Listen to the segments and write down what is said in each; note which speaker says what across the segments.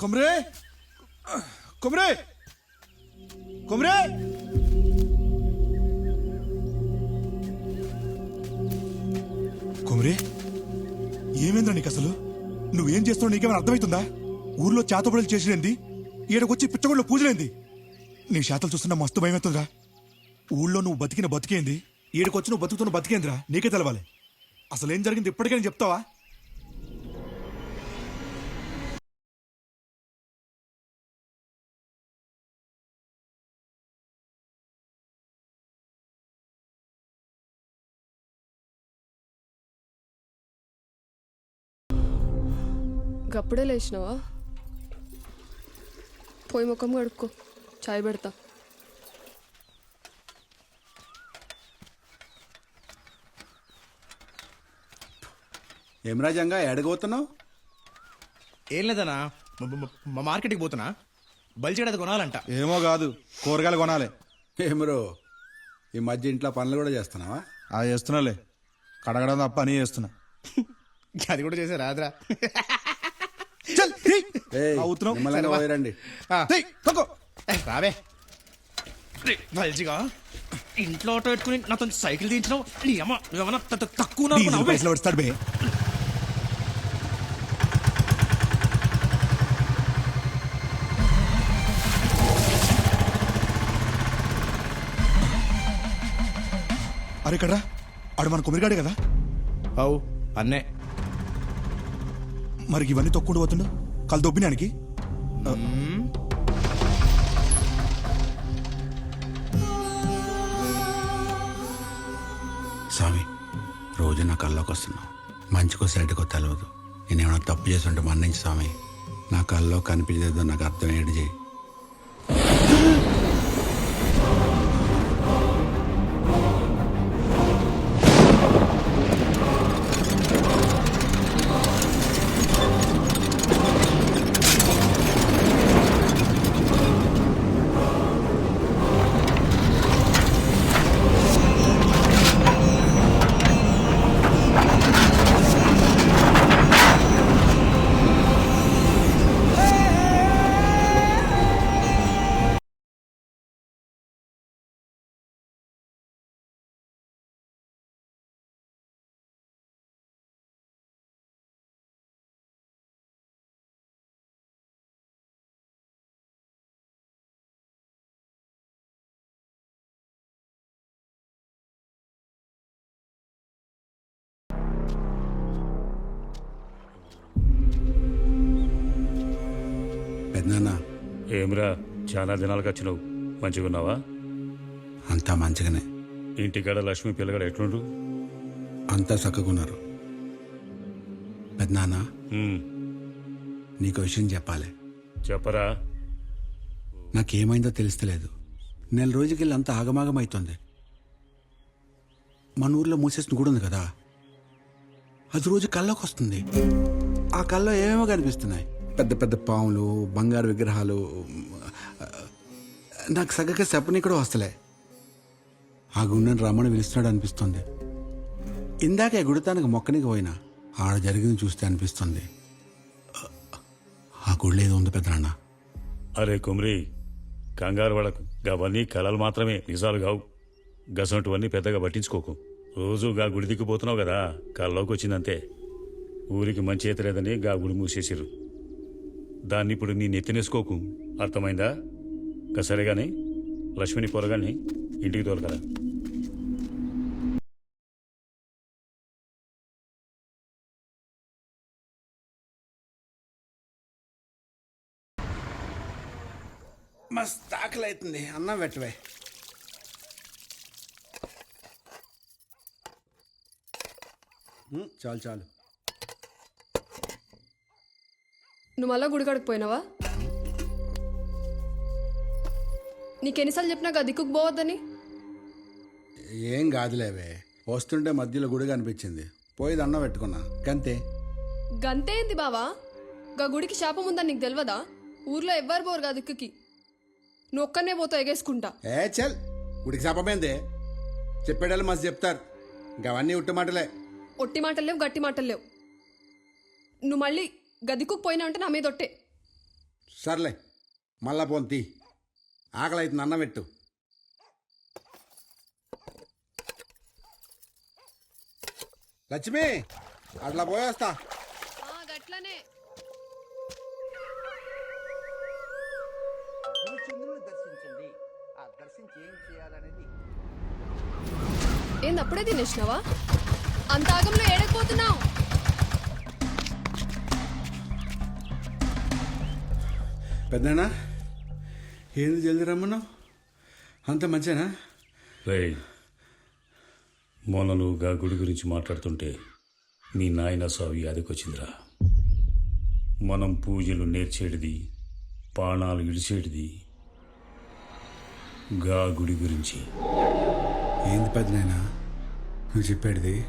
Speaker 1: కొమరే! కొమరే! కొమరే! కొమరే! ఏమైందిరా నీకు అసలు? నువ్వేం చేస్తున్నావు నీకేమైనా అర్థమవుతుందా? ఊర్లో చేతబడులు చేసినది ఈడకొచ్చి పిచ్చగొళ్ళు పూజలేంది. నీ శాతలు చూస్తున్నా మస్తు భయమవుతుందిరా ఊళ్ళో నువ్వు బతికిన బతికేంది ఈడకొచ్చి నువ్వు బతుకుతున్న బతికేందిరా నీకే తెలవాలి. అసలు ఏం జరిగింది ఇప్పటికైనా చెప్తావా?
Speaker 2: గప్పుడే లేచినావా? పోయి ముఖం కడుక్కో. చాయ్ పెడతా.
Speaker 3: ఏం రాజంగా ఎడగబోతున్నావు
Speaker 4: ఏం లేదన్నా మ- మార్కెట్కి పోతున్నా. బల్చేడది కొనాలంట.
Speaker 1: ఏమో కాదు కూరగాయలు కొనాలి.
Speaker 3: ఏమరో ఈ మధ్య ఇంట్లో పనులు కూడా చేస్తున్నావా?
Speaker 1: అది చేస్తున్నాలే. కడగడం తప్ప అని చేస్తున్నా.
Speaker 4: అది కూడా చేశారు రాదురా.
Speaker 1: చల్, అవుతున్నావు.
Speaker 4: రావే. ఇంట్లో ఆటో పెట్టుకుని నాతో సైకిల్ తీయించినావు? నీ అమ్మ నువ్వేమన్నా త- త- తక్కువ
Speaker 1: బే. అరే కదరా ఆడు మన కుమిరిగాడే కదా?
Speaker 4: అవు అన్నే.
Speaker 1: మరి ఇవన్నీ తొక్కుండా పోతుండు? కళ్ళు దొబ్బినానికి
Speaker 3: స్వామి రోజు నా కల్లోకి వస్తున్నావు. మంచికో సైడ్కో తెలియదు నేనేమైనా తప్పు చేస్తుంటే మన్నించి స్వామి. నా కల్లో కనిపించేదో నాకు అర్థం ఏంటి చేయి పెద్దనాన్న
Speaker 5: ఏమిరా చాలా దినాలకు వచ్చినావు. మంచిగున్నావా
Speaker 3: అంతా మంచిగానే.
Speaker 5: ఇంటికాడ లక్ష్మి పిల్లగాడు ఎట్లుండ్రు
Speaker 3: అంతా చక్కగున్నారు పెద్దనాన్న
Speaker 5: ఉమ్,
Speaker 3: నీకు విషయం చెప్పాలి.
Speaker 5: చెప్పరా?
Speaker 3: నాకేమైందో తెలుస్తలేదు. నెల రోజుకెళ్ళి అంత ఆగమాగమైతుంది. మన ఊర్లో మూసేసిన గుడి ఉంది కదా? అది రోజు కల్లోకి వస్తుంది ఆ కల్లో ఏమేమో కనిపిస్తున్నాయి. పెద్ద పెద్ద పాములు బంగారు విగ్రహాలు నాకు సగగా చెప్పని కూడా వస్తలే. ఆ గుండెని రమ్మని పిలుస్తున్నాడు అనిపిస్తుంది. ఇందాక గుడితానికి మొక్కనికి పోయినా ఆడ జరిగింది చూస్తే అనిపిస్తుంది. ఆ గుళ్ళు ఏదో ఉంది పెద్దనాన్న.
Speaker 5: అరే కుమ్రి కంగారు పడకు. గవన్నీ కళలు మాత్రమే నిజాలు కావు. గసంటువన్నీ పెద్దగా పట్టించుకోకు. రోజు గా గుడి దిక్కుపోతున్నావు కదా కల్లోకి వచ్చిందంతే. ఊరికి మంచి ఈత లేదని గా గుడి మూసేసిరు దాన్ని ఇప్పుడు నీ నెత్తినేసుకోకు. అర్థమైందా? గా సరేగాని లక్ష్మిని పొరగాని ఇంటికి తోలకరా.
Speaker 3: మస్తు ఆకలి అవుతుంది అన్నం పెట్టవే. చాలు చాలు.
Speaker 2: నువ్వు మళ్ళా గుడి కాడికి పోయినావా? నీకెన్నిసార్లు చెప్పినా గా దిక్కుకు పోవద్దని?
Speaker 3: ఏం కాదులేవే వస్తుంటే మధ్యలో గుడి కనిపించింది. పోయి దండం పెట్టుకున్నా. కంతే
Speaker 2: గంతే ఏంది బావా? గా గుడికి శాపం ఉందని నీకు తెలియదా ఊర్లో ఎవ్వరు పోరు గా దిక్కుకి. నువ్వు ఒక్కనే పోతావు ఎగేసుకుంటా.
Speaker 3: ఏ చల్. గుడికి చెప్పమైందే చెప్పేటోళ్ళు మస్తు చెప్తారు. ఇంకా అవన్నీ ఉట్టి మాటలే.
Speaker 2: ఒట్టి మాటలు లేవు గట్టి మాటలు లేవు. నువ్వు మళ్ళీ గదికుకు పోయినా అంటే నా మీద ఒట్టే.
Speaker 3: సర్లే మళ్ళా పోంతి ఆకలి అయితే అన్నం పెట్టు. లక్ష్మి అట్లా పోయేస్తా.
Speaker 2: ఆ, గట్లనే.
Speaker 6: దర్శించండి. ఆ దర్శించి ఏం చేయాలనేది.
Speaker 2: ఏంది అప్పుడే తినేసినావా? అంత ఆగంలో ఏడకపోతున్నావు
Speaker 3: పెద్దనా? ఏంది జల్ది రమ్మన్నావు? అంత మంచినా?
Speaker 5: రేయ్ మొన్న నువ్వు గా గుడి గురించి మాట్లాడుతుంటే మీ నాయన సావి అదికొచ్చిందిరా మనం పూజలు నేర్చేటిది పాణాలు ఇడిచేటిది గా గుడి గురించి.
Speaker 3: ఏంది పెద్దనాయనా నువ్వు చెప్పేటిది?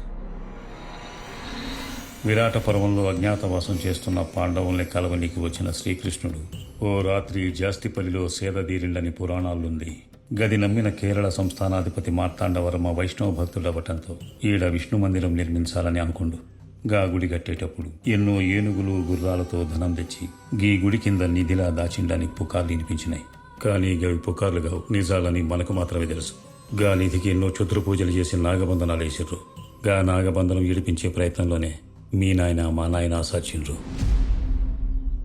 Speaker 5: విరాట పర్వంలో అజ్ఞాతవాసం చేస్తున్న పాండవుల్ని కలవనీకి వచ్చిన శ్రీకృష్ణుడు ఓ రాత్రి జాస్తిపల్లిలో సేదదీరిండని పురాణాలుంది. గది నమ్మిన కేరళ సంస్థానాధిపతి మార్తాండవర్మ వైష్ణవ భక్తుడవటంతో ఈడ విష్ణు మందిరం నిర్మించాలని అనుకుండు. గా గుడి కట్టేటప్పుడు ఎన్నో ఏనుగులు గుర్రాలతో ధనం తెచ్చి గీ గుడి కింద నిధిలా దాచిండని పుకార్లు వినిపించినాయి. కానీ గవి పుకార్లు గావు నిజాలని మనకు మాత్రమే తెలుసు. గా నిధికి ఎన్నో చతుర పూజలు చేసి నాగబంధనాలు వేసిర్రు. గా నాగబంధనం ఇడిపించే ప్రయత్నంలోనే మీ నాయన మా నాయన సాచిండ్రు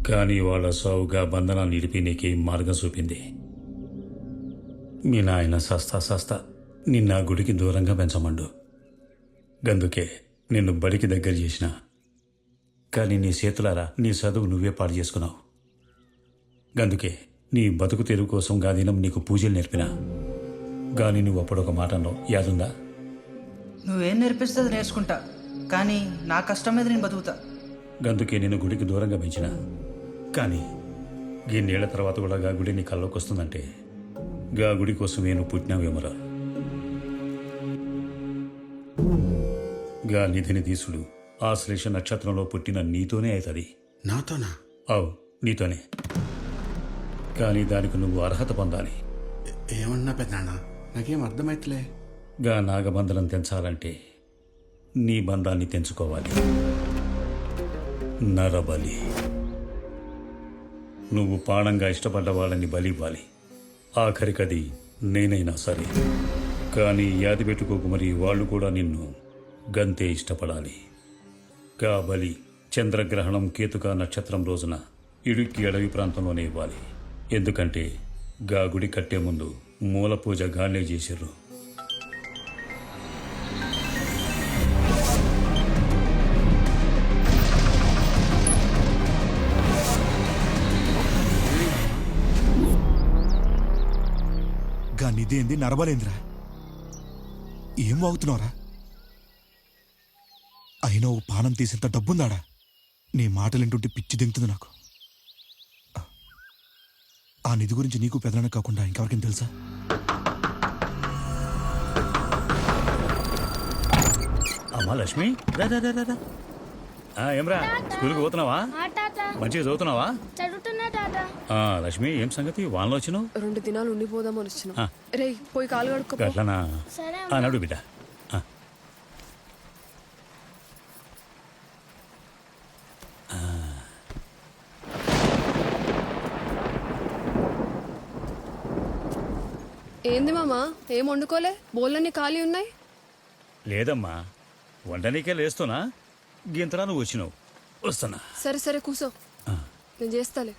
Speaker 5: కానీ వాళ్ళ సావుగా బంధనాన్ని ఇడిపి నీకే మార్గం చూపింది. మీ నాయన సస్తా సస్తా నిన్న గుడికి దూరంగా పెంచమండు. గందుకే నిన్ను బడికి దగ్గర చేసిన. కానీ నీ చేతులారా నీ చదువు నువ్వే పాడు చేసుకున్నావు. గందుకే నీ బతుకు తెరువు కోసం గాదినం నీకు పూజలు నేర్పినా. కానీ నువ్వు అప్పుడు ఒక మాటలో యాదుందా?
Speaker 7: నువ్వేం నేర్పిస్తే అది నేర్చుకుంటా? కానీ నా కష్టం మీద నేను బతుకుతా.
Speaker 5: గందుకే నేను గుడికి దూరంగా పెంచిన. కానీ గిన్నేళ్ళ తర్వాత కూడా గా గుడి నీ కల్లోకి వస్తుందంటే గా గుడి కోసం నేను పుట్టినావేమరా గా నిధిని తీసుడు. ఆశ్లేష నక్షత్రంలో పుట్టిన నీతోనే అవుతుంది.
Speaker 3: నాతోనా?
Speaker 5: అవు నీతోనే. కానీ దానికి నువ్వు అర్హత పొందాలి.
Speaker 3: ఏమన్నా పెద్దనాన్న నాకేం అర్థమైతలే.
Speaker 5: గా నాగబంధనం తెంచాలంటే నీ బంధాన్ని తెంచుకోవాలి. నరబలి. నువ్వు పాణంగా ఇష్టపడ్డ వాళ్ళని బలి ఇవ్వాలి ఆఖరికది నేనైనా సరే. కానీ యాది పెట్టుకోకు మరి వాళ్ళు కూడా నిన్ను గంతే ఇష్టపడాలి. గా బలి చంద్రగ్రహణం కేతుక నక్షత్రం రోజున ఇడుక్కి అడవి ప్రాంతంలోనే ఇవ్వాలి. ఎందుకంటే గా గుడి కట్టే ముందు మూల పూజ గానే చేసిర్రు.
Speaker 1: గా నిదేంది నరబలేంద్రా. ఏం వాగుతున్నావురా? అయినా ఓ పానం తీసేంత డబ్బుందాడా? నీ మాటలు వింటుంటే పిచ్చి దింగుతుంది నాకు. ఆ నిధి గురించి నీకు పెదలన కాకుండా ఇంకెవరికైనా తెలుసా?
Speaker 5: అమ్మా లక్ష్మి. రా, రా, రా, రా, రా. ఆ, ఏమ్రా? స్కూల్కి పోతున్నావా? మంచిగా చదువుతున్నావా? ఆ, లక్ష్మి ఏం సంగతి? వానలో వచ్చినావు?
Speaker 2: రెండు దినాలు ఉండిపోదామని వచ్చిన.
Speaker 5: ఆ.
Speaker 2: రేయ్ పోయి కాలు కడుక్కో
Speaker 5: అట్లనా
Speaker 8: సరే
Speaker 5: ఆ, నడు బిడ్డ. ఆ.
Speaker 2: ఏంది మామా? ఏం వండుకోలే? బోళ్ళన్నీ ఖాళీ ఉన్నాయి?
Speaker 5: లేదమ్మా. వండనీకే లేస్తున్నా. గింతరా నువ్వు వచ్చినావు? వస్తున్నా.
Speaker 2: సరే సరే కూసో. నేను చేస్తాలే.